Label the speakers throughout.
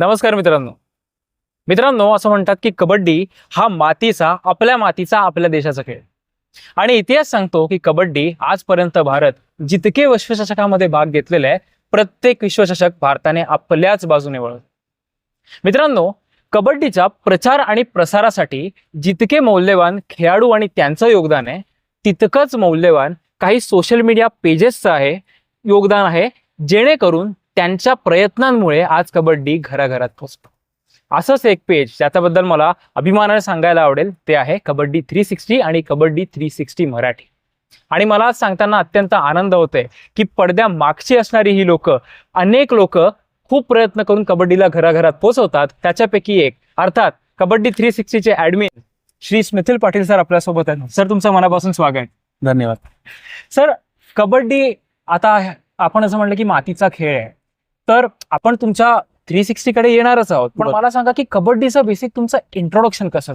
Speaker 1: नमस्कार मित्रांनो. मित्रांनो असं म्हणतात की कबड्डी हा मातीचा आपल्या मातीचा आपल्या देशाचा खेळ. आणि इतिहास सांगतो की कबड्डी आजपर्यंत भारत जितके विश्वचषकामध्ये भाग घेतलेले आहे प्रत्येक विश्वचषक भारताने आपल्याच बाजूने वळवलं. मित्रांनो कबड्डीच्या प्रचार आणि प्रसारासाठी जितके मौल्यवान खेळाडू आणि त्यांचं योगदान आहे तितकंच मौल्यवान काही सोशल मीडिया पेजेसचं आहे योगदान आहे जेणेकरून त्यांच्या प्रयत्नांमुळे आज कबड्डी घराघरात पोहोचतो असंच एक पेज ज्याच्याबद्दल मला अभिमानाने सांगायला आवडेल ते आहे कबड्डी थ्री सिक्स्टी आणि कबड्डी थ्री सिक्स्टी मराठी. आणि मला आज सांगताना अत्यंत आनंद होतोय की पडद्या मागची असणारी ही लोक अनेक लोक खूप प्रयत्न करून कबड्डीला घराघरात पोहोचवतात त्याच्यापैकी एक अर्थात कबड्डी थ्री सिक्स्टीचे ऍडमिन श्री स्मिथिल पाटील सर आपल्यासोबत आहेत. सर तुमचं मनापासून स्वागत आहे.
Speaker 2: धन्यवाद.
Speaker 1: सर कबड्डी आता आपण असं म्हणलं की मातीचा खेळ आहे. तर आपण तुमच्या थ्री सिक्स्टी कडे येणारच आहोत. पण. मला सांगा की कबड्डीचं बेसिक तुमचं इंट्रोडक्शन कसं?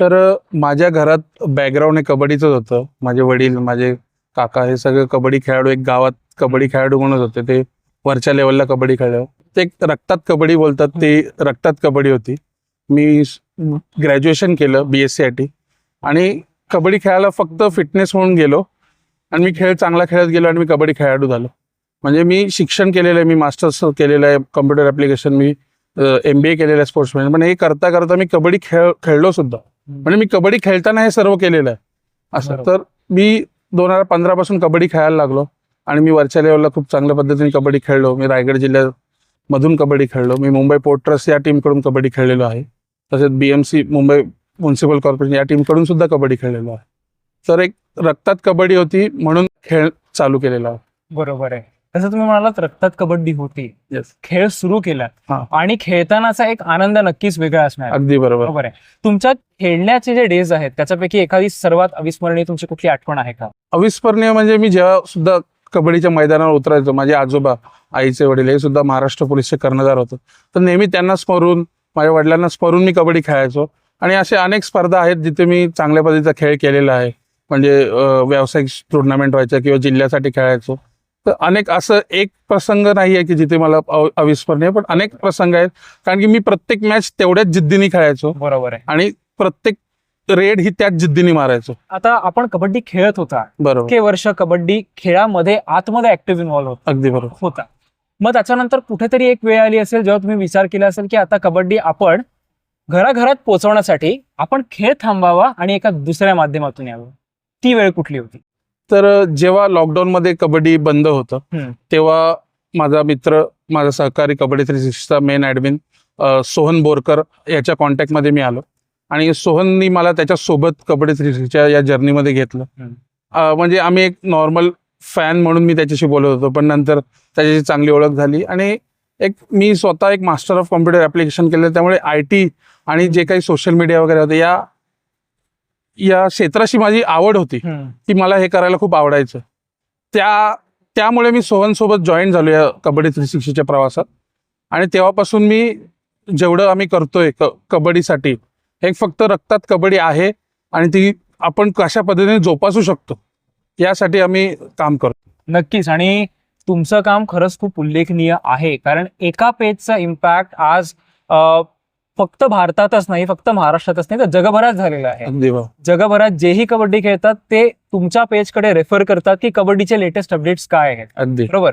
Speaker 2: तर माझ्या घरात बॅकग्राऊंड हे कबड्डीच होतं. माझे वडील माझे काका हे सगळे कबड्डी खेळाडू एक गावात कबड्डी खेळाडू म्हणत होते. ते वरच्या लेवलला कबड्डी खेळले. ते रक्तात कबड्डी बोलतात ते रक्तात कबड्डी होती. मी ग्रॅज्युएशन केलं B S C I T आणि कबड्डी खेळायला फक्त फिटनेस म्हणून गेलो. आणि मी खेळ चांगला खेळत गेलो आणि मी कबड्डी खेळाडू झालो. म्हणजे मी शिक्षण केलेलं आहे मी मास्टर्स केलेलं आहे कम्प्युटर ॲप्लिकेशन मी एम बी ए केलेलं आहे स्पोर्ट्समॅन पण हे करता करता मी कबड्डी खेळ खेळलो सुद्धा. म्हणजे मी कबड्डी खेळताना हे सर्व केलेलं आहे. असं. तर मी दोन हजार पंधरा पासून कबड्डी खेळायला लागलो. आणि मी वरच्या लेवलला खूप चांगल्या पद्धतीने कबड्डी खेळलो. मी रायगड जिल्ह्यात मधून कबड्डी खेळलो. मी मुंबई पोर्ट ट्रस्ट या टीमकडून कबड्डी खेळलेलो आहे. तसेच बीएमसी मुंबई म्युन्सिपल कॉर्पोरेशन या टीमकडून सुद्धा कबड्डी खेळलेलो आहे. तर एक रक्तात कबड्डी होती म्हणून खेळ चालू केलेला आहे.
Speaker 1: बरोबर आहे. तसं तुम्ही म्हणालात रक्तात कबड्डी होती. खेळ सुरू केला. आणि खेळतानाचा एक आनंद नक्कीच वेगळा असणार.
Speaker 2: अगदी बरोबर.
Speaker 1: बरोबर आहे. तुमच्या खेळण्याचे जे डेज आहेत त्याच्यापैकी एखादी सर्वात अविस्मरणीय तुमची कुठली आठवण आहे का?
Speaker 2: अविस्मरणीय म्हणजे मी जेव्हा सुद्धा कबड्डीच्या मैदानावर उतरायचो माझे आजोबा आईचे वडील हे सुद्धा महाराष्ट्र पोलीसचे कर्णधार होते. तर नेहमी त्यांना स्मरून माझ्या वडिलांना स्मरून मी कबड्डी खेळायचो. आणि असे अनेक स्पर्धा आहेत जिथे मी चांगल्या पद्धतीचा खेळ केलेला आहे. म्हणजे व्यावसायिक टुर्नामेंट व्हायचं किंवा जिल्ह्यासाठी खेळायचो. तर अनेक असं एक प्रसंग नाही आहे की जिथे मला अव- अविस्मरणीय पण अनेक प्रसंग आहेत. कारण की मी प्रत्येक मॅच तेवढ्याच जिद्दीने खेळायचो.
Speaker 1: बरोबर आहे.
Speaker 2: आणि प्रत्येक रेड ही त्याच जिद्दीने मारायचो.
Speaker 1: आता आपण कबड्डी खेळत होता.
Speaker 2: बरोबर.
Speaker 1: इतके वर्ष कबड्डी खेळामध्ये आतमध्ये ऍक्टिव्ह इन्व्हॉल्व्ह
Speaker 2: अगदी बरोबर.
Speaker 1: होता. मग त्याच्यानंतर कुठेतरी एक वेळ आली असेल जेव्हा तुम्ही विचार केला असेल की आता कबड्डी आपण घराघरात पोहोचवण्यासाठी आपण खेळ थांबावा आणि एका दुसऱ्या माध्यमातून यावं. ती वेळ कुठली होती?
Speaker 2: तर जेव्हा लॉकडाऊन मध्ये कबड्डी बंद होतं. तेव्हा माझा मित्र माझा सहकारी कबड्डी थ्री सिक्सचा मेन ऍडमिन सोहन बोरकर याच्या कॉन्टॅक्टमध्ये मी आलो. आणि सोहननी मला त्याच्या सोबत कबड्डी थ्री सिक्सच्या या जर्नीमध्ये घेतलं. म्हणजे आम्ही एक नॉर्मल फॅन म्हणून मी त्याच्याशी बोलत होतो पण नंतर त्याच्याशी चांगली ओळख झाली. आणि एक मी स्वतः एक मास्टर ऑफ कॉम्प्युटर ऍप्लिकेशन केलं त्यामुळे आय टी आणि जे काही सोशल मीडिया वगैरे होते या या क्षेत्राशी माझी आवड होती. की मला हे करायला खूप आवडायचं. त्या त्यामुळे मी सोहनसोबत जॉईन झालो या कबड्डी थ्री सिक्स्टीच्या प्रवासात. आणि तेव्हापासून मी जेवढं आम्ही करतोय क कबड्डीसाठी हे फक्त रक्तात कबड्डी आहे आणि ती आपण कशा पद्धतीने जोपासू शकतो यासाठी आम्ही काम करतो.
Speaker 1: नक्कीच. आणि तुमचं काम खरंच खूप उल्लेखनीय आहे. कारण एका पेजचा इम्पॅक्ट आज फक्त भारतातच नाही फक्त महाराष्ट्रातच नाही तर जगभरात झालेला आहे. जगभरात जेही कबड्डी खेळतात ते तुमच्या पेजकडे रेफर करतात की कबड्डीचे लेटेस्ट अपडेट्स काय आहेत. बरोबर?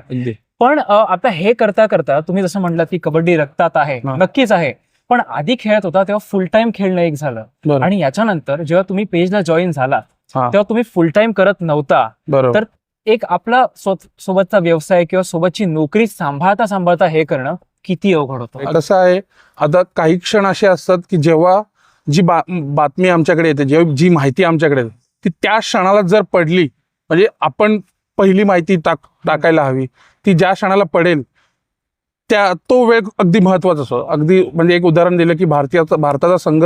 Speaker 1: पण आता हे करता करता तुम्ही जसं म्हटलं की कबड्डी रक्तात आहे. नक्कीच आहे. पण आधी खेळत होता तेव्हा फुल टाइम खेळणं एक झालं. आणि याच्यानंतर जेव्हा तुम्ही पेजला जॉईन झाला. तेव्हा तुम्ही फुल टाइम करत नव्हता. तर एक आपला सोबतचा व्यवसाय किंवा सोबतची नोकरी सांभाळता सांभाळता हे करणं किती अवघड होतं.
Speaker 2: कसं आहे आता काही क्षण असे असतात की जेव्हा जी बा बातमी आमच्याकडे येते जेव्हा जी माहिती आमच्याकडे येते ती त्या क्षणाला जर पडली म्हणजे आपण पहिली माहिती टाक टाकायला हवी ती ज्या क्षणाला पडेल त्या तो वेळ अगदी महत्त्वाचा असतो. अगदी म्हणजे एक उदाहरण दिलं की भारतीयाचा भारताचा संघ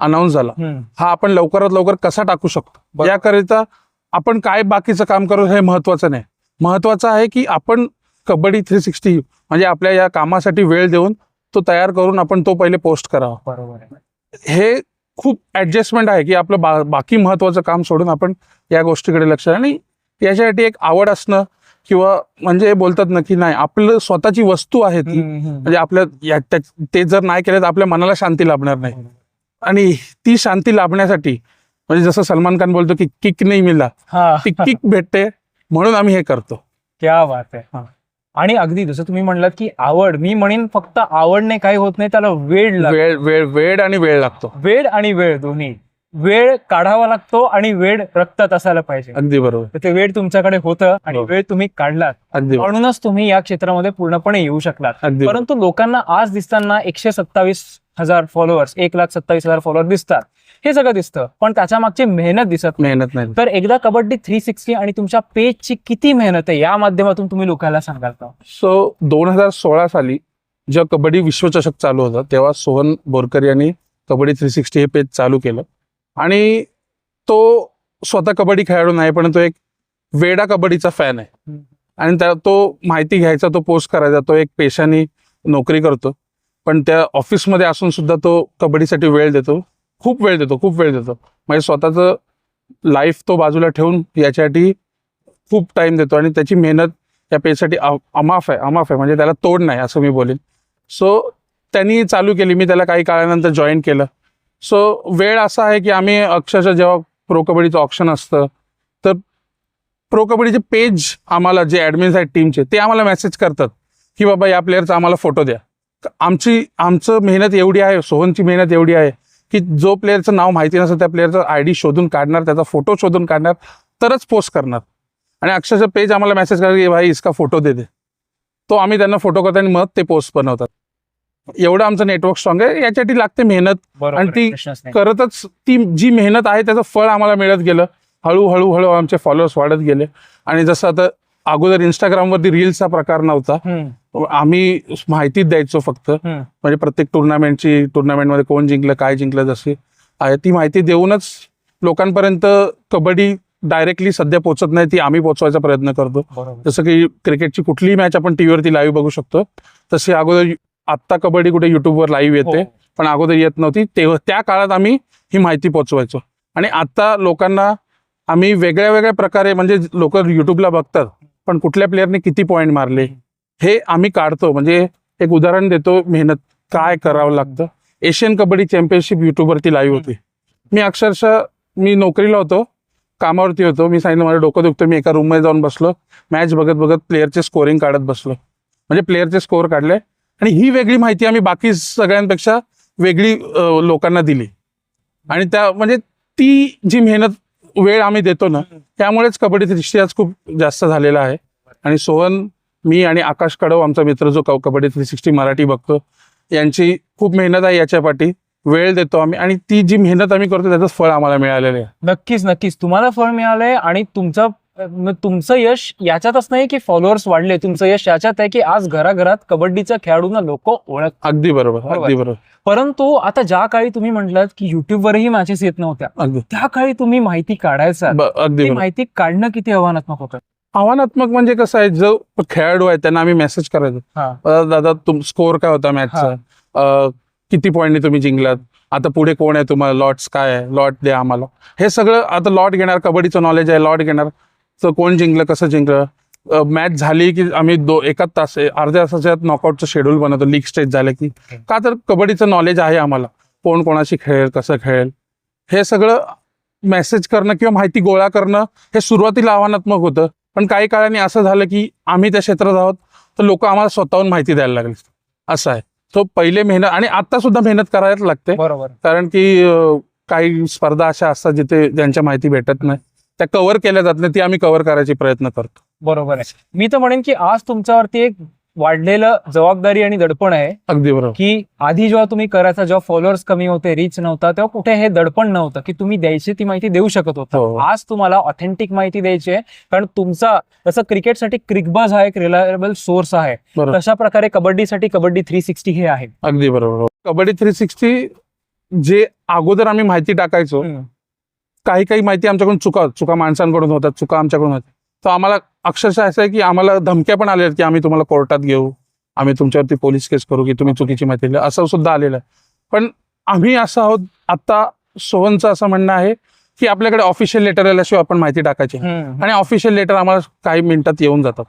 Speaker 2: अनाऊन्स झाला. हा आपण लवकरात लवकर कसा टाकू शकतो. याकरिता आपण काय बाकीचं काम करू हे महत्वाचं नाही. महत्वाचं आहे की आपण कबड्डी थ्री सिक्स्टी म्हणजे आपल्या या कामासाठी वेळ देऊन तो तयार करून आपण तो पहिले पोस्ट करावा.
Speaker 1: बरोबर आहे.
Speaker 2: हे खूप ऍडजस्टमेंट आहे की आपलं बा बाकी महत्वाचं काम सोडून आपण या गोष्टीकडे लक्ष आणि याच्यासाठी एक आवड असणं किंवा म्हणजे बोलतात ना की नाही आपलं स्वतःची वस्तू आहे ती म्हणजे आपल्या ते जर नाही केलं तर आपल्या मनाला शांती लाभणार नाही. आणि ती शांती लाभण्यासाठी म्हणजे जसं सलमान खान बोलतो की किक नाही मिला ती किक भेटते म्हणून आम्ही हे करतो.
Speaker 1: क्या बात आहे. आणि अगदी जसं तुम्ही म्हणलात की आवड मी म्हणेन फक्त आवडने काही होत नाही त्याला वेळ लागतो.
Speaker 2: वेळ वेळ वेळ आणि वेळ लागतो.
Speaker 1: वेळ आणि वेळ दोन्ही. वेळ काढावा लागतो आणि वेळ रक्तात असायला पाहिजे.
Speaker 2: अगदी बरोबर.
Speaker 1: ते वेळ तुमच्याकडे होतं आणि
Speaker 2: हो.
Speaker 1: वेळ तुम्ही काढलात. म्हणूनच तुम्ही या क्षेत्रामध्ये पूर्णपणे येऊ शकलात. परंतु लोकांना आज दिसताना एकशे सत्तावीस हजार फॉलोअर्स एक लाख सत्तावीस हजार फॉलोअर दिसतात. हे सगळं दिसतं पण त्याच्या मागची मेहनत दिसत
Speaker 2: मेहनत नाही
Speaker 1: तर एकदा कबड्डी थ्री सिक्स्टी आणि तुमच्या पेजची किती मेहनत आहे या माध्यमातून तुम्ही लोकांना सांगाल का?
Speaker 2: सो दोन हजार सोळा साली जेव्हा कबड्डी विश्वचषक चालू होता तेव्हा सोहन बोरकर यांनी कबड्डी थ्री सिक्स्टी हे पेज चालू केलं. आणि तो स्वतः कबड्डी खेळाडू नाही पण तो एक वेडा कबड्डीचा फॅन आहे. आणि त्या तो माहिती घ्यायचा तो पोस्ट करायचा तो एक पेशाने नोकरी करतो. पण त्या ऑफिसमध्ये असून सुद्धा तो कबड्डीसाठी वेळ देतो. खूप वेळ देतो खूप वेळ देतो. म्हणजे स्वतःचं लाईफ तो बाजूला ठेवून याच्यासाठी खूप टाईम देतो आणि त्याची मेहनत या पेजसाठी अमाफ आहे अमाफ आहे. म्हणजे त्याला तोड नाही असं मी बोलेन. सो त्यांनी चालू केली. मी त्याला काही काळानंतर जॉईन केलं. सो वेळ असा आहे की आम्ही अक्षरशः जेव्हा प्रो कबड्डीचं ऑप्शन असतं तर प्रो कबड्डीचे पेज आम्हाला जे ॲडमिन्स आहेत टीमचे ते आम्हाला मेसेज करतात की बाबा या प्लेअरचा आम्हाला फोटो द्या. आमची आमचं मेहनत एवढी आहे सोहनची मेहनत एवढी आहे की जो प्लेअरचं नाव माहिती नसेल त्या प्लेअरचा आय डी शोधून काढणार त्याचा फोटो शोधून काढणार तरच पोस्ट करणार. आणि अक्षरशः पेज आम्हाला मेसेज करतात की भाई इसका फोटो दे दे. तो आम्ही त्यांना फोटो करतो आणि मग ते पोस्ट बनवतात. एवढं आमचं नेटवर्क स्ट्रॉंग आहे. याच्यासाठी लागते मेहनत. आणि ती. करतच ती जी मेहनत आहे त्याचं फळ आम्हाला मिळत गेलं. हळूहळू हळू आमचे फॉलोअर्स वाढत गेले. आणि जसं आता अगोदर इंस्टाग्रामवरती रील्सचा प्रकार नव्हता. आम्ही माहितीच द्यायचो फक्त. म्हणजे प्रत्येक टुर्नामेंटची टुर्नामेंटमध्ये कोण जिंकलं काय जिंकलं जशी. आहे ती माहिती देऊनच लोकांपर्यंत कबड्डी डायरेक्टली सध्या पोहोचत नाही ती आम्ही पोहोचवायचा प्रयत्न करतो. जसं की क्रिकेटची कुठलीही मॅच आपण टीव्हीवरती लाईव्ह बघू शकतो. तशी अगोदर आत्ता कबड्डी कुठे युट्यूबवर लाईव्ह येते.
Speaker 1: हो.
Speaker 2: पण अगोदर येत नव्हती. तेव्हा त्या काळात आम्ही ही माहिती पोचवायचो आणि आता लोकांना आम्ही वेगळ्या वेगळ्या प्रकारे म्हणजे लोक युट्यूबला बघतात पण कुठल्या प्लेअरने किती पॉईंट मारले? हे आम्ही काढतो. म्हणजे एक उदाहरण देतो मेहनत. काय करावं लागतं? एशियन कबड्डी चॅम्पियनशिप युट्यूबवरती लाईव्ह होती. मी अक्षरशः मी नोकरीला होतो. कामावरती होतो. मी सांगितलं माझं डोकं दुखतं मी एका रूममध्ये जाऊन बसलो. मॅच बघत बघत प्लेअरचे स्कोरिंग काढत बसलो. म्हणजे प्लेअरचे स्कोअर काढले. आणि ही वेगळी माहिती आम्ही बाकी सगळ्यांपेक्षा वेगळी लोकांना दिली. आणि त्या म्हणजे ती जी मेहनत वेळ आम्ही देतो ना त्यामुळेच कबड्डीचा दृष्टी आज खूप जास्त झालेला आहे. आणि सोहन मी आणि आकाश कडव आमचा मित्र जो कबड्डी थ्री सिक्स्टी मराठी बघतो यांची खूप मेहनत आहे याच्या पाठी. वेळ देतो आम्ही आणि ती जी मेहनत आम्ही करतो त्याचं फळ आम्हाला मिळालेलं आहे.
Speaker 1: नक्कीच नक्कीच. तुम्हाला फळ मिळालंय आणि तुमचं तुमचं यश याच्यातच नाही की फॉलोअर्स वाढले. तुमचं यश याच्यात आहे की आज घराघरात कबड्डीच्या खेळाडूंना लोक ओळख
Speaker 2: अगदी बरोबर. अगदी बरोबर.
Speaker 1: परंतु आता ज्या काळी तुम्ही म्हटलात की युट्यूबवरही मॅचेस येत नव्हत्या त्या काळी तुम्ही माहिती काढायचा.
Speaker 2: अगदी
Speaker 1: माहिती काढणं किती आव्हानात्मक होतं?
Speaker 2: आव्हानात्मक म्हणजे कसं आहे जो खेळाडू आहे त्यांना आम्ही मेसेज करायचो. दादा तुम स्कोअर काय होता मॅचचा किती पॉईंटने तुम्ही जिंकलात? आता पुढे कोण आहे तुम्हाला? लॉट्स काय आहे? लॉट द्या आम्हाला. हे सगळं आता लॉट घेणार कबड्डीचं नॉलेज आहे लॉट घेणार. तर कोण जिंकलं कसं जिंकलं? मॅच झाली की आम्ही दो एका तास अर्ध्या तासाच्यात नॉकआउटचं शेड्यूल बनवतो लीग स्टेज झालं की. का तर कबड्डीचं नॉलेज आहे आम्हाला. कोण कोणाशी खेळेल कसं खेळेल? हे सगळं मेसेज करणं किंवा माहिती गोळा करणं हे सुरुवातीला आव्हानात्मक होतं. पण काही काळाने असं झालं की आम्ही त्या क्षेत्रात आहोत तर लोक आम्हाला स्वतःहून माहिती द्यायला लागले. असं आहे. तो पहिले मेहनत आणि आता सुद्धा मेहनत करायला लागते.
Speaker 1: बरोबर.
Speaker 2: कारण की काही स्पर्धा अशा असतात जिथे ज्यांच्या माहिती भेटत नाही. त्या कव्हर केल्या जात नाही ती आम्ही कव्हर करायची प्रयत्न करतो.
Speaker 1: बरोबर आहे. मी तर म्हणेन की आज तुमच्यावरती एक वाढलेलं जबाबदारी आणि दडपण आहे
Speaker 2: अगदी बरोबर.
Speaker 1: की आधी जेव्हा तुम्ही करायचा जेव्हा फॉलोअर्स कमी होते रीच नव्हता तेव्हा कुठे हे दडपण नव्हतं की तुम्ही द्यायची ती माहिती देऊ शकत होता.
Speaker 2: हो.
Speaker 1: आज तुम्हाला ऑथेंटिक माहिती द्यायची आहे कारण तुमचा जसं क्रिकेटसाठी क्रिकबाज हा एक रिलायबल सोर्स आहे. तशा प्रकारे कबड्डीसाठी कबड्डी थ्री सिक्स्टी हे आहे.
Speaker 2: अगदी बरोबर. कबड्डी थ्री सिक्स्टी जे अगोदर आम्ही माहिती टाकायचो काही काही माहिती आमच्याकडून चुका चुका माणसांकडून होतात चुका आमच्याकडून होतात. तर आम्हाला अक्षरशः असं आहे की आम्हाला धमक्या पण आल्या आहेत की आम्ही तुम्हाला कोर्टात घेऊ आम्ही तुमच्यावरती पोलीस केस करू की तुम्ही चुकीची माहिती दिली असं सुद्धा आलेलं आहे. पण आम्ही असं आहोत आता सोहनचं असं म्हणणं आहे की आपल्याकडे ऑफिशियल लेटर आल्याशिवाय आपण माहिती टाकायची. आणि ऑफिशियल लेटर आम्हाला काही मिनिटात येऊन जातात.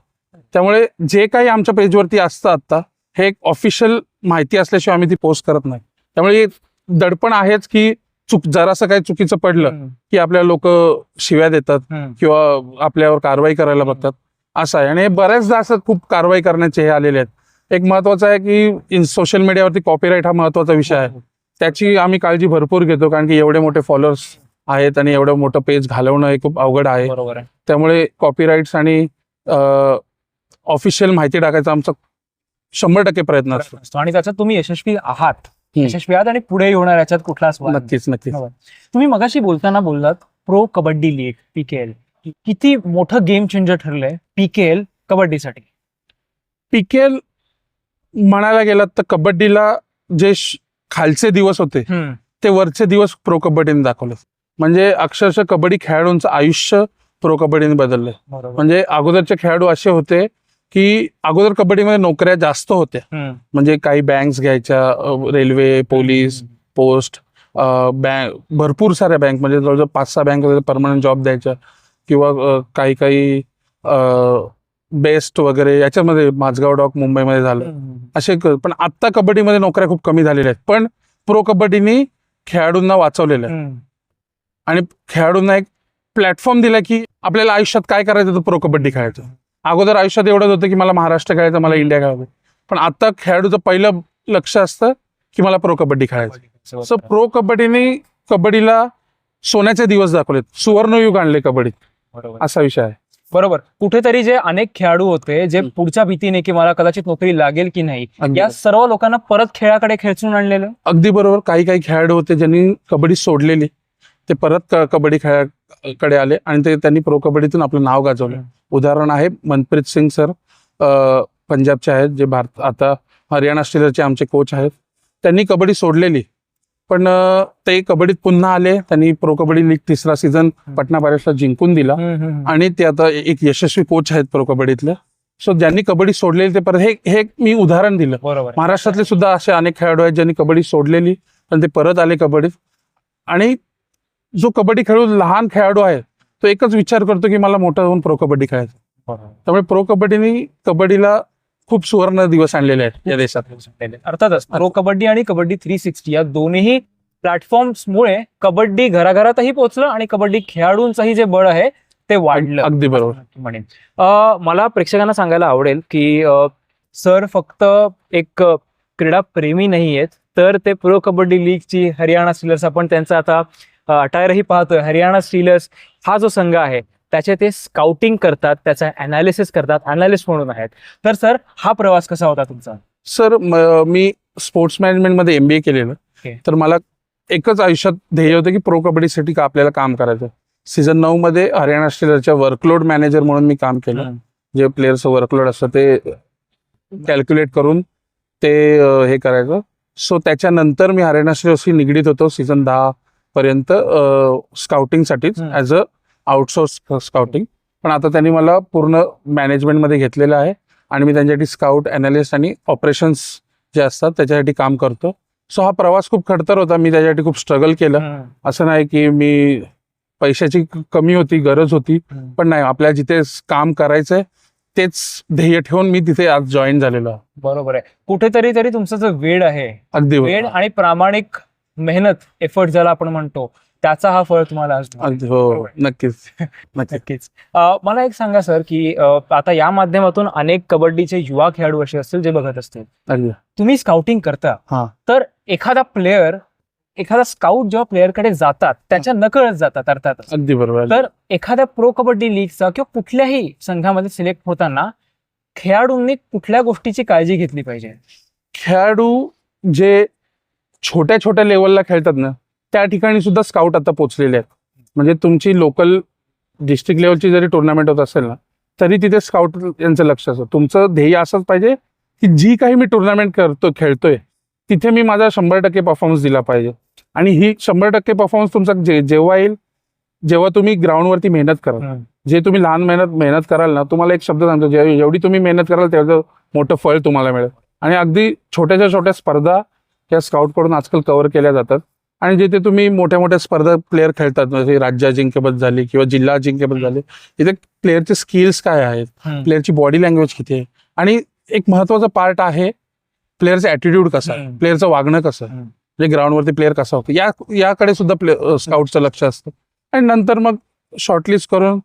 Speaker 2: त्यामुळे जे काही आमच्या पेजवरती असतं आता हे एक ऑफिशियल माहिती असल्याशिवाय आम्ही ती पोस्ट करत नाही. त्यामुळे दडपण आहेच की चुक जरासं काही चुकीचं पडलं की आपल्याला लोक शिव्या देतात. किंवा आपल्यावर कारवाई करायला बघतात. असं आहे. आणि हे बऱ्याचदा असं खूप कारवाई करण्याचे हे आलेले आहेत. एक महत्वाचं आहे की सोशल मीडियावरती कॉपीराईट हा महत्त्वाचा विषय आहे. त्याची आम्ही काळजी भरपूर घेतो कारण की एवढे मोठे फॉलोअर्स आहेत आणि एवढं मोठं पेज घालवणं हे खूप अवघड आहे.
Speaker 1: बरोबर आहे.
Speaker 2: त्यामुळे कॉपीराईट्स आणि ऑफिशियल माहिती टाकायचा आमचा शंभर टक्के प्रयत्न असतो.
Speaker 1: आणि त्याच्यात तुम्ही यशस्वी आहात. यशस्वी आणि पुढे होणार याच्यात कुठलाच.
Speaker 2: नक्कीच नक्कीच.
Speaker 1: तुम्ही मगाशी बोलताना बोललात प्रो कबड्डी लीग पीकेएल किती मोठं गेम चेंजर ठरलंय पीकेएल कबड्डीसाठी?
Speaker 2: पीकेएल म्हणायला गेलात तर कबड्डीला जे खालचे दिवस होते ते वरचे दिवस प्रो कबड्डीने दाखवले. म्हणजे अक्षरशः कबड्डी खेळाडूंचं आयुष्य प्रो कबड्डीने बदललंय. म्हणजे अगोदरचे खेळाडू असे होते की अगोदर कबड्डीमध्ये नोकऱ्या जास्त होत्या. म्हणजे काही बँक्स घ्यायच्या रेल्वे पोलीस पोस्ट बँक भरपूर साऱ्या बँक म्हणजे जवळजवळ पाच सहा बँक परमनंट जॉब द्यायच्या. किंवा काही काही बेस्ट वगैरे याच्यामध्ये माझगाव डॉक मुंबईमध्ये झालं. असे पण आत्ता कबड्डीमध्ये नोकऱ्या खूप कमी झालेल्या आहेत. पण प्रो कबड्डीनी खेळाडूंना वाचवलेलं आहे. आणि खेळाडूंना एक प्लॅटफॉर्म दिला की आपल्याला आयुष्यात काय करायचं तर प्रो कबड्डी खेळायचं. अगोदर आयुष्यात एवढंच होतं की मला महाराष्ट्र खेळायचं मला इंडिया खेळायचं. पण आता खेळाडूचं पहिलं लक्ष असतं की मला प्रो कबड्डी खेळायचं. सो प्रो कबड्डीने कबड्डीला सोन्याचे दिवस दाखवलेत. सुवर्णयुग आणले कबड्डीत. असा विषय आहे.
Speaker 1: बरोबर. कुठेतरी जे अनेक खेळाडू होते जे. पुढच्या भीतीने की मला कदाचित नोकरी लागेल की नाही या सर्व लोकांना परत खेळाकडे खेचून आणलेलं?
Speaker 2: अगदी बरोबर. काही काही खेळाडू होते ज्यांनी कबड्डी सोडलेली. ते परत कबड्डी खेळाकडे आले आणि ते त्यांनी प्रो कबड्डीतून आपलं नाव गाजवलं. उदाहरण आहे मनप्रीत सिंग सर पंजाबचे आहेत जे भारत आता हरियाणा स्टीलरचे आमचे कोच आहेत. त्यांनी कबड्डी सोडलेली पण ते कबड्डीत पुन्हा आले त्यांनी प्रो कबड्डी लीग तिसरा सीझन पटना पायरेट्सला जिंकून दिला. आणि ते आता एक यशस्वी कोच आहेत प्रो कबड्डीतले सो ज्यांनी कबड्डी सोडलेली ते परत हे हे मी उदाहरण दिलं. महाराष्ट्रातले सुद्धा असे अनेक खेळाडू आहेत ज्यांनी कबड्डी सोडलेली पण ते परत आले कबड्डीत. आणि जो कबड्डी खेळू लहान खेळाडू आहे तो एकच विचार करतो की मला मोठा होऊन प्रो कबड्डी खेळायचं. त्यामुळे प्रो कबड्डीने कबड्डीला खूप सुवर्ण दिवस आणलेले आहेत या देशात.
Speaker 1: अर्थातच प्रो कबड्डी आणि कबड्डी थ्री सिक्स्टी या दोन्ही प्लॅटफॉर्म्समुळे कबड्डी घराघरातही पोहोचलं आणि कबड्डी खेळाडूंचंही जे बळ आहे ते वाढलं.
Speaker 2: अगदी बरोबर.
Speaker 1: म्हणेन. मला प्रेक्षकांना सांगायला आवडेल की सर फक्त एक क्रीडा प्रेमी नाही आहेत तर ते प्रो कबड्डी लीगची हरियाणा स्टीलर्स आपण त्यांचा आता अटायरही पाहतोय. हरियाणा स्टीलर्स हा जो संघ आहे त्याचे ते स्काउटिंग करतात त्याचा अनालिसिस करतात अनालिस्ट म्हणून आहेत तर सर हा प्रवास कसा होता तुमचा
Speaker 2: सर म- स्पोर्ट्स मॅनेजमेंटमध्ये एम बी ए केलेलं
Speaker 1: Okay.
Speaker 2: तर मला एकच आयुष्यात ध्येय होतं की प्रो कबड्डीसाठी का आपल्याला काम करायचं सीझन नऊ मध्ये हरियाणा स्टीलरच्या वर्कलोड मॅनेजर म्हणून मी काम केलं. जे प्लेयरचं वर्कलोड असतं ते कॅल्क्युलेट करून ते हे करायचं सो त्याच्यानंतर मी हरियाणा स्टीलर्सशी निगडीत होतो सीझन दहा पर्यंत स्काउटिंगसाठीच. ॲज अ आउटसोर्स स्काउटिंग पण आता त्यांनी मला पूर्ण मॅनेजमेंटमध्ये घेतलेलं आहे आणि मी त्यांच्यासाठी स्काउट अनालिस्ट आणि ऑपरेशन्स जे असतात त्याच्यासाठी काम करतो सो हा प्रवास खूप खडतर होता मी त्याच्यासाठी खूप स्ट्रगल केलं. असं नाही की मी पैशाची कमी होती गरज होती. पण नाही आपल्याला जिथे काम करायचंय तेच ध्येय ठेवून मी तिथे आज जॉईन झालेलो.
Speaker 1: बरोबर आहे कुठेतरी तरी तुमचा जो वेळ आहे
Speaker 2: अगदी
Speaker 1: वेळ. आणि प्रामाणिक मेहनत एफर्ट ज्याला आपण म्हणतो त्याचा हा फळ तुम्हाला आज
Speaker 2: हो. नक्कीच. नक्कीच.
Speaker 1: मला एक सांगा सर की आता या माध्यमातून अनेक कबड्डीचे युवा खेळाडू असे असतील जे बघत असतील. तुम्ही स्काउटिंग करता.
Speaker 2: हा.
Speaker 1: तर एखादा प्लेअर एखादा स्काउट जेव्हा प्लेअरकडे जातात त्याच्या नकळत जातात अर्थातच.
Speaker 2: अगदी बरोबर.
Speaker 1: तर एखाद्या प्रो कबड्डी लीगचा किंवा कुठल्याही संघामध्ये सिलेक्ट होताना खेळाडूंनी कुठल्या गोष्टीची काळजी घेतली पाहिजे?
Speaker 2: खेळाडू जे छोट्या छोट्या लेवलला खेळतात ना त्या ठिकाणी सुद्धा स्काउट आता पोहोचलेले आहेत. म्हणजे तुमची लोकल डिस्ट्रिक्ट लेवलची जरी टुर्नामेंट होत असेल ना तरी तिथे स्काउट यांचं लक्ष असतं. तुमचं ध्येय असंच पाहिजे की जी काही मी टुर्नामेंट करतो खेळतोय तिथे मी माझा शंभर टक्के परफॉर्मन्स दिला पाहिजे. आणि ही शंभर टक्के परफॉर्मन्स तुमचा जे जेव्हा येईल जेव्हा तुम्ही ग्राउंडवरती मेहनत कराल. जे तुम्ही लहान मेहनत मेहनत कराल ना तुम्हाला एक शब्द सांगतो जेवढी तुम्ही मेहनत कराल तेवढं मोठं फळ तुम्हाला मिळेल. आणि अगदी छोट्याच्या छोट्या स्पर्धा या स्काउटकडून आजकाल कव्हर केल्या जातात. आणि जिथे तुम्ही मोठ्या मोठ्या स्पर्धा प्लेअर खेळतात जसे राज्य अजिंक्यपद झाली किंवा जिल्हा अजिंक्यपद झाले तिथे प्लेअरचे स्किल्स काय आहेत. प्लेअरची बॉडी लँग्वेज किती आहे? आणि एक महत्त्वाचा पार्ट आहे प्लेअरचा ॲटिट्यूड कसा आहे. प्लेअरचं वागणं कसं आहे. म्हणजे ग्राउंडवरती प्लेअर कसा होतो? या याकडे सुद्धा प्ले स्काउटचं लक्ष असतं. आणि नंतर मग शॉर्टलिस्ट करून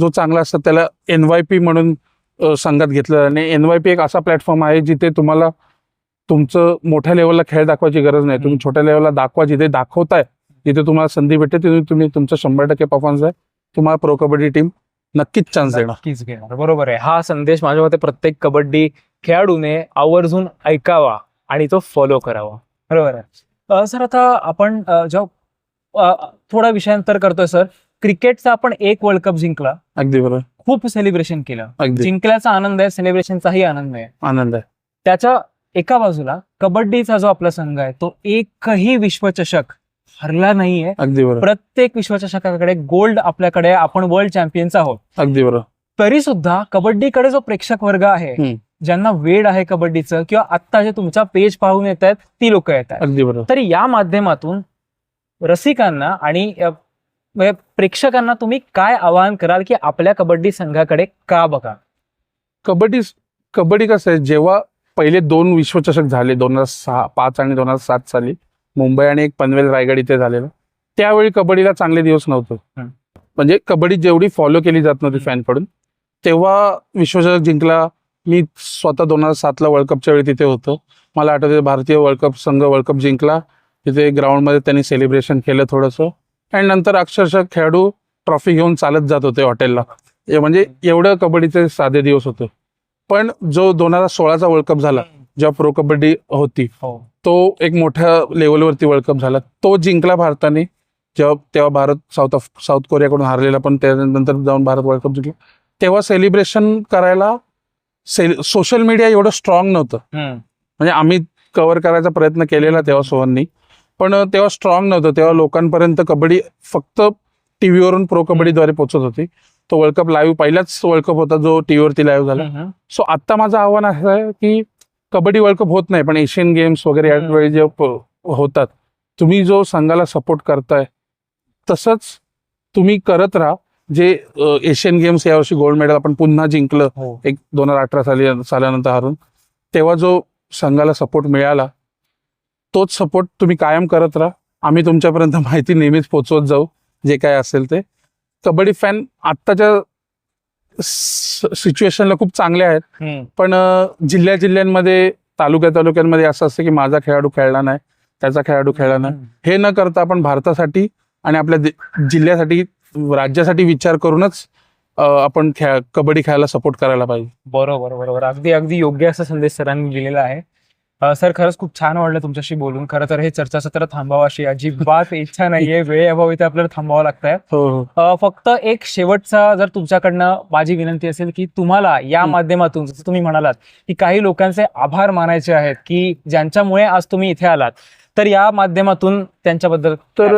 Speaker 2: जो चांगला असतो त्याला एन वाय पी म्हणून संघात घेतलं. आणि एन वाय पी एक असा प्लॅटफॉर्म आहे जिथे तुम्हाला तुमचं मोठ्या लेवलला खेळ दाखवायची गरज नाही. तुम्ही छोट्या लेवलला दाखवा जिथे दाखवताय जिथे तुम्हाला संधी भेटते तिथे तुम्ही तुमचं शंभर टक्के परफॉर्मन्स आहे. तुम्हाला प्रो कबड्डी टीम नक्कीच चान्स देणार.
Speaker 1: नक्कीच घेणार. बरोबर आहे. हा संदेश माझ्या मते प्रत्येक कबड्डी खेळाडूने आवर्जून ऐकावा आणि तो फॉलो करावा. बरोबर आहे. सर आता आपण जेव्हा थोडा विषयांतर करतोय सर. क्रिकेटचा आपण एक वर्ल्ड कप जिंकला.
Speaker 2: अगदी बरोबर.
Speaker 1: खूप सेलिब्रेशन केलं. जिंकल्याचा आनंद आहे सेलिब्रेशनचाही आनंद आहे.
Speaker 2: आनंद आहे.
Speaker 1: त्याच्या एका बाजूला कबड्डीचा जो आपला संघ आहे तो एकही विश्वचषक हरला नाहीये.
Speaker 2: अगदी बरोबर.
Speaker 1: प्रत्येक विश्वचषकाकडे गोल्ड आपल्याकडे आहे. आपण वर्ल्ड चॅम्पियन्स आहोत.
Speaker 2: अगदी बरोबर.
Speaker 1: तरी सुद्धा कबड्डीकडे जो प्रेक्षक वर्ग आहे. ज्यांना वेळ आहे कबड्डीचं किंवा आत्ता जे तुमचा पेज पाहून येत आहेत ती लोक येत आहेत.
Speaker 2: अगदी बरोबर.
Speaker 1: तर या माध्यमातून रसिकांना आणि अ, म्हणजे प्रेक्षकांना तुम्ही काय आवाहन कराल की आपल्या कबड्डी संघाकडे का बघा?
Speaker 2: कबड्डी कबड्डी कसं आहे जेव्हा पहिले दोन विश्वचषक झाले दोन हजार सहा पाच आणि दोन हजार सात साली. मुंबई आणि एक पनवेल रायगड इथे झालेलं. त्यावेळी कबड्डीला चांगले दिवस नव्हते. म्हणजे कबड्डी जेवढी फॉलो केली जात नव्हती. फॅनकडून तेव्हा विश्वचषक जिंकला. मी स्वतः दोन हजार सातला वर्ल्ड कपच्या वेळी तिथे होतो. मला आठवते भारतीय वर्ल्ड कप संघ वर्ल्ड कप जिंकला. तिथे ग्राउंडमध्ये त्यांनी सेलिब्रेशन केलं थोडंसं. आणि नंतर अक्षरशः खेळाडू ट्रॉफी घेऊन चालत जात होते हॉटेलला म्हणजे एवढं कबड्डीचे साधे दिवस होते. पण जो दोन हजार सोळाचा वर्ल्ड कप झाला जेव्हा प्रो कबड्डी होती
Speaker 1: हो.
Speaker 2: तो एक मोठ्या लेवलवरती वर्ल्ड कप झाला. तो जिंकला भारताने जेव्हा तेव्हा भारत साऊथ साऊथ कोरियाकडून हारलेला पण त्यानंतर जाऊन भारत वर्ल्ड कप जिंकला. तेव्हा सेलिब्रेशन करायला सेल सोशल मीडिया एवढं स्ट्रॉंग नव्हतं. म्हणजे आम्ही कव्हर करायचा प्रयत्न केलेला तेव्हा सोहननी पण तेव्हा स्ट्रॉंग नव्हतं. तेव्हा लोकांपर्यंत कबड्डी फक्त टी व्हीवरून प्रो कबड्डीद्वारे पोहोचत होती. तो वर्ल्ड कप लाईव्ह पहिलाच वर्ल्ड कप होता जो टी व्हीवरती लाईव्ह झाला. सो आत्ता माझं आव्हान असं आहे की कबड्डी वर्ल्ड कप होत नाही पण एशियन गेम्स वगैरे. यावेळी जे होतात तुम्ही जो संघाला सपोर्ट करताय तसंच तुम्ही करत राहा. जे एशियन गेम्स यावर्षी गोल्ड मेडल आपण पुन्हा जिंकलं
Speaker 1: हो.
Speaker 2: एक दोन हजार अठरा साली साल्यानंतर हारून तेव्हा जो संघाला सपोर्ट मिळाला तोच सपोर्ट तुम्ही कायम करत राहा. आम्ही तुमच्यापर्यंत माहिती नेहमीच पोचवत जाऊ जे काय असेल ते. कबड्डी फॅन आत्ताच्या सिच्युएशनला खूप चांगले आहेत. पण जिल्ह्या जिल्ह्यांमध्ये तालुक्या तालुक्यांमध्ये असं असतं की माझा खेळाडू खेळला नाही त्याचा खेळाडू खेळला नाही. हे न करता आपण भारतासाठी आणि आपल्या जिल्ह्यासाठी राज्यासाठी विचार करूनच आपण खेळ कबड्डी खेळायला सपोर्ट करायला पाहिजे.
Speaker 1: बरोबर बरोबर. अगदी अगदी योग्य असा संदेश सरांनी दिलेला आहे. सर खरंच खूप छान वाटलं तुमच्याशी बोलून. खरं तर हे चर्चासत्र थांबावं अशी अजिबात इच्छा नाहीये. वेळेअभावी इथे आपल्याला थांबावं लागतंय.
Speaker 2: हो हो.
Speaker 1: फक्त एक शेवटचा जर तुमच्याकडनं माझी विनंती असेल की तुम्हाला या. माध्यमातून जसं तुम्ही म्हणालात की काही लोकांचे आभार मानायचे आहेत की ज्यांच्यामुळे आज तुम्ही इथे आलात तर या माध्यमातून त्यांच्याबद्दल
Speaker 2: तर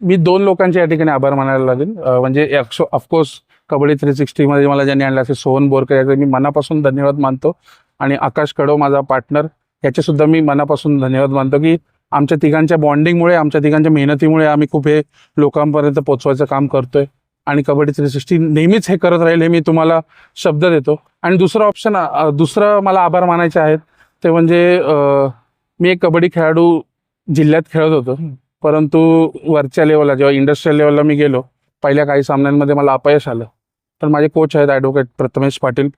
Speaker 2: मी दोन लोकांचे या ठिकाणी आभार मानायला लागेल. म्हणजे ऑफकोर्स कबड्डी थ्री सिक्स्टी मध्ये मला ज्यांनी आणलं असे सोहन बोरकर याचे मी मनापासून धन्यवाद मानतो. आणि आकाश कडव माझा पार्टनर याचे सुद्धा मी मनापासून धन्यवाद मानतो की आमच्या तिघांच्या बॉन्डिंगमुळे आमच्या तिघांच्या मेहनतीमुळे आम्ही खूप हे लोकांपर्यंत पोहोचवायचं काम करतोय आणि कबड्डी थ्री सिक्स्टी नेहमीच हे करत राहील हे मी तुम्हाला शब्द देतो आणि दुसरं ऑप्शन दुसरं मला आभार मानायचे आहेत ते म्हणजे मी एक कबड्डी खेळाडू जिल्ह्यात खेळत होतो. परंतु वरच्या लेवलला जेव्हा इंडस्ट्रियल लेवलला मी गेलो पहिल्या काही सामन्यांमध्ये मला अपयश आलं तर माझे कोच आहेत ॲडव्होकेट प्रथमेश पाटील.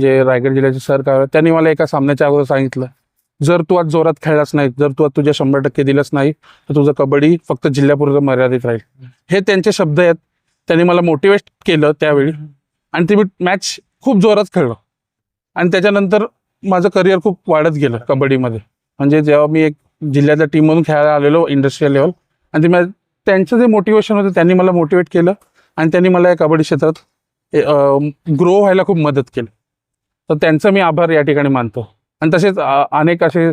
Speaker 2: जे रायगड जिल्ह्याचे सर काय त्यांनी मला एका सामन्याच्या अगोदर सांगितलं जर तू आज जोरात खेळलाच नाही जर तू आज तुझ्या शंभर टक्के दिलंच नाही तर तुझं कबड्डी फक्त जिल्ह्यापुरतं मर्यादित राहील. हे त्यांचे शब्द आहेत. त्यांनी मला मोटिवेट केलं त्यावेळी. आणि ते मी मॅच खूप जोरात खेळलो. आणि त्याच्यानंतर माझं करिअर खूप वाढत गेलं कबड्डीमध्ये. म्हणजे जेव्हा मी एक जिल्ह्याच्या टीम म्हणून खेळायला आलेलो इंडस्ट्रियल लेवल आणि ते त्यांचं जे मोटिवेशन होतं त्यांनी मला मोटिवेट केलं. आणि त्यांनी मला या कबड्डी क्षेत्रात ग्रो व्हायला खूप मदत केली. तर त्यांचं मी आभार या ठिकाणी मानतो. आणि तसेच अनेक असे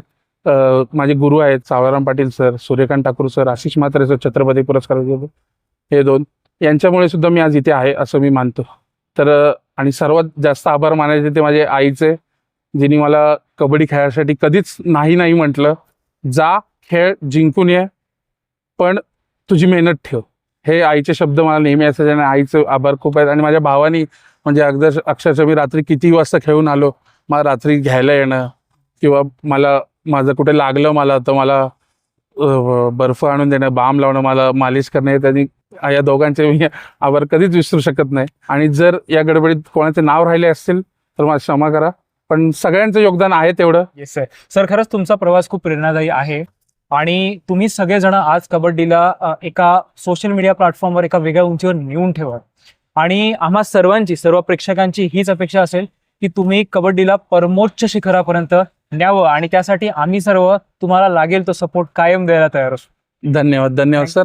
Speaker 2: माझे गुरु आहेत Savalaram Patil sir Suryakant Thakur sir Ashish Mhatre sir Chhatrapati पुरस्कार हे दोन. यांच्यामुळे सुद्धा मी आज इथे आहे असं मी मानतो. तर आणि सर्वात जास्त आभार मानायचे ते माझे आईचे जिने मला कबड्डी खेळायसाठी कधीच नाही नाही म्हटलं. जा खेळ जिंकून ये पण तुझी मेहनत ठेव. हे आईचे शब्द मला नेहमी असायचे आणि आईचे आभार खूप आहेत. आणि माझ्या भावानी म्हणजे अगदर अक्षरशः मी रात्री किती वाजता खेळून आलो मला रात्री घ्यायला येणं किंवा मला माझं कुठे लागलं मला तर मला बर्फ आणून देणं बाम लावणं मला मालिश करणं त्यांनी या दोघांचे मी आभार कधीच विसरू शकत नाही. आणि जर या गडबडीत कोणाचे नाव राहिले असतील तर मला क्षमा करा. पण सगळ्यांचं योगदान आहे तेवढं.
Speaker 1: येस सर सर खरंच तुमचा प्रवास खूप प्रेरणादायी आहे. आणि तुम्ही सगळेजण आज कबड्डीला एका सोशल मीडिया प्लॅटफॉर्मवर एका वेगळ्या उंचीवर नेऊन ठेवा. आणि आम्हा सर्वांची सर्व प्रेक्षकांची हीच अपेक्षा असेल की तुम्ही कबड्डीला परमोच्च शिखरापर्यंत न्यावं आणि त्यासाठी आम्ही सर्व तुम्हाला लागेल तो सपोर्ट कायम द्यायला तयार असू.
Speaker 2: धन्यवाद धन्यवाद सर